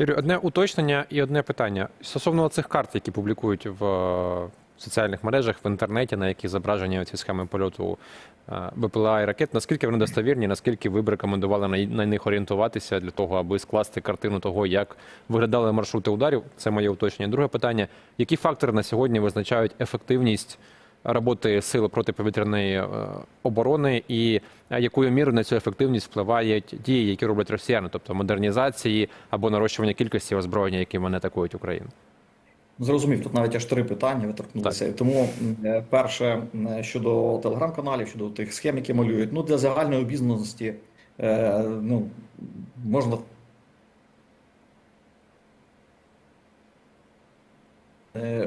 Юрій, одне уточнення і одне питання. Стосовно цих карт, які публікують в е, соціальних мережах, в інтернеті, на яких зображені ці схеми польоту е, БПЛА і ракет, наскільки вони достовірні, наскільки ви б рекомендували на них орієнтуватися для того, аби скласти картину того, як виглядали маршрути ударів? Це моє уточнення. Друге питання: які фактори на сьогодні визначають ефективність? Роботи сил протиповітряної е, оборони, і е, якою мірою на цю ефективність впливають дії, які роблять росіяни, тобто модернізації або нарощування кількості озброєння, які вони атакують Україну? Зрозумів, тут навіть аж три питання ви торкнулися. Тому е, перше щодо телеграм-каналів, щодо тих схем, які малюють. Ну для загальної обізнаності ну можна.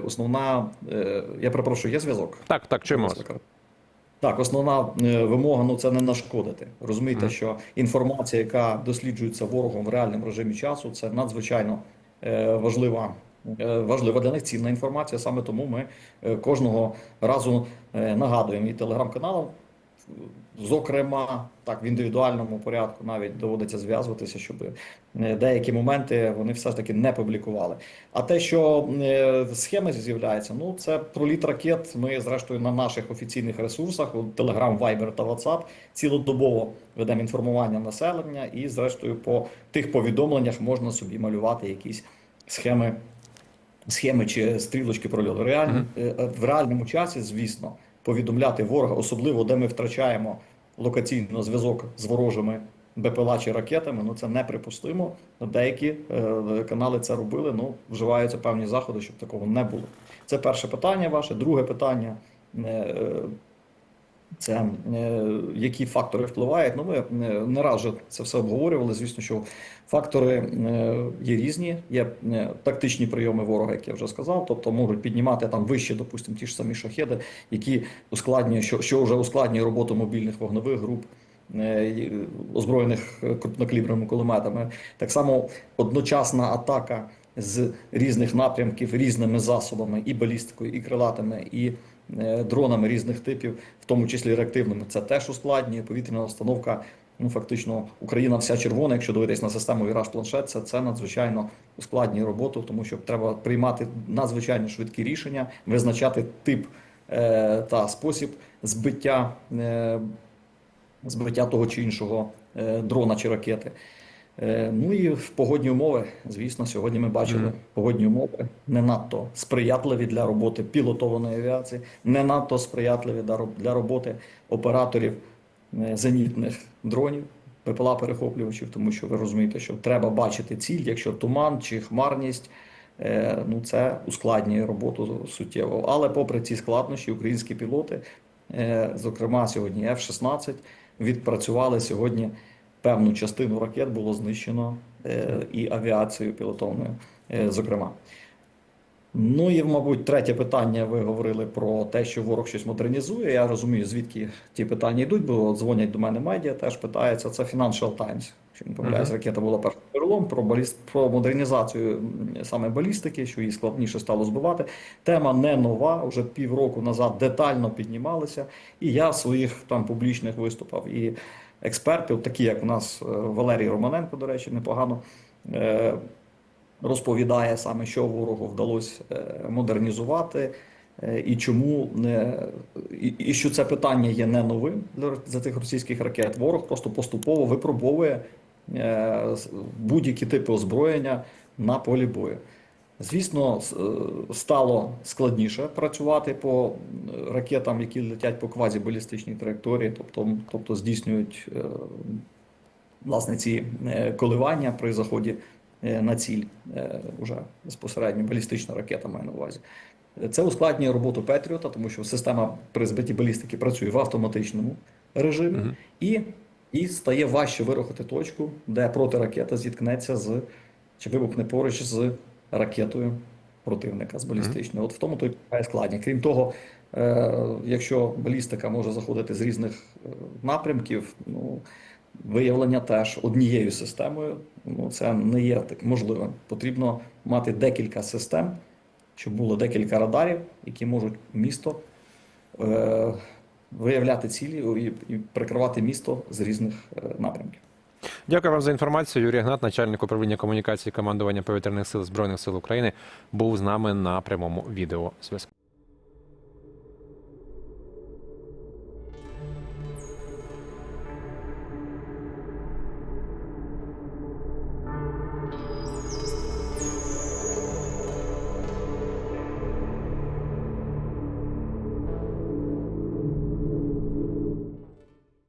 Основна, е, я перепрошую, є зв'язок? Так, так, чуємо вас. Так, основна е, вимога ну це не нашкодити. Розумієте, Мгм. що інформація, яка досліджується ворогом в реальному режимі часу, це надзвичайно е, важлива. е, Важлива для них цінна інформація. Саме тому ми е, кожного разу е, нагадуємо і телеграм-каналам, зокрема, так в індивідуальному порядку навіть доводиться зв'язуватися, щоб е, деякі моменти вони все ж таки не публікували. А те, що е, схеми з'являються, ну це проліт ракет. Ми зрештою на наших офіційних ресурсах, у Telegram, Viber та WhatsApp, цілодобово ведемо інформування населення, і зрештою по тих повідомленнях можна собі малювати якісь схеми. Схеми чи стрілочки прольоту. Реально, е, е, в реальному часі, звісно, повідомляти ворога, особливо де ми втрачаємо локаційно зв'язок з ворожими БПЛА чи ракетами, ну це неприпустимо. Деякі е, канали це робили. Ну вживаються певні заходи, щоб такого не було. Це перше питання ваше. Друге питання. е, е, Це е, які фактори впливають. Ну, ми е, не раз вже це все обговорювали. Звісно, що фактори е, є різні. Є тактичні прийоми ворога, як я вже сказав. Тобто можуть піднімати там вище, допустимо, ті ж самі шахеди, які ускладнює, що, що вже ускладнює роботу мобільних вогневих груп. Озброєних крупнокаліберними кулеметами, так само одночасна атака з різних напрямків, різними засобами, і балістикою, і крилатими, і дронами різних типів, в тому числі реактивними. Це теж ускладнює повітряна установка. Ну, фактично, Україна вся червона, якщо дивитись на систему Віраж планшет, це, це надзвичайно ускладнює роботу, тому що треба приймати надзвичайно швидкі рішення, визначати тип е, та спосіб збиття, е, збиття того чи іншого е, дрона чи ракети. Е, Ну і в погодні умови, звісно, сьогодні ми бачили погодні умови не надто сприятливі для роботи пілотованої авіації, не надто сприятливі для роботи операторів е, зенітних дронів, ППЛА перехоплювачів, тому що ви розумієте, що треба бачити ціль, якщо туман чи хмарність. е, Ну, це ускладнює роботу суттєво. Але попри ці складнощі, українські пілоти, зокрема сьогодні F-16, відпрацювали сьогодні певну частину ракет було знищено е, і авіацією пілотовною, е, зокрема. Ну і, мабуть, третє питання. Ви говорили про те, що ворог щось модернізує. Я розумію, звідки ті питання йдуть, бо дзвонять до мене медіа, теж питаються. Це Financial Times. Якщо не помиляюсь, Мгм. ракета була першим перелом про баліст про модернізацію саме балістики, що її складніше стало збивати. Тема не нова. Вже півроку назад детально піднімалася. І я в своїх там публічних виступах і експерти, такі як у нас е, Валерій Романенко, до речі, непогано. е, Розповідає саме, що ворогу вдалося е, модернізувати, і чому не і, і що це питання є не новим для тих російських ракет. Ворог просто поступово випробовує будь-які типи озброєння на полі бою. Звісно, е, стало складніше працювати по е, ракетам, які летять по квазібалістичній траєкторії, тобто, тобто здійснюють е, власне ці коливання при заході на ціль уже безпосередньо балістична ракета має на увазі. Це ускладнює роботу Петріота, тому що система при збитті балістики працює в автоматичному режимі, Мгм. і, і стає важче вирухати точку, де протиракета зіткнеться з чи вибухне поруч з ракетою противника з балістичною. От в тому то й полягає складність. Крім того, е, якщо балістика може заходити з різних е, напрямків, ну виявлення теж однією системою. Ну це не є так можливим. Потрібно мати декілька систем, щоб було декілька радарів, які можуть місто е, виявляти цілі і, і прикривати місто з різних е, напрямків. Дякую вам за інформацію. Юрій Гнат, начальник управління комунікації командування повітряних сил Збройних сил України, був з нами на прямому відео зв'язку.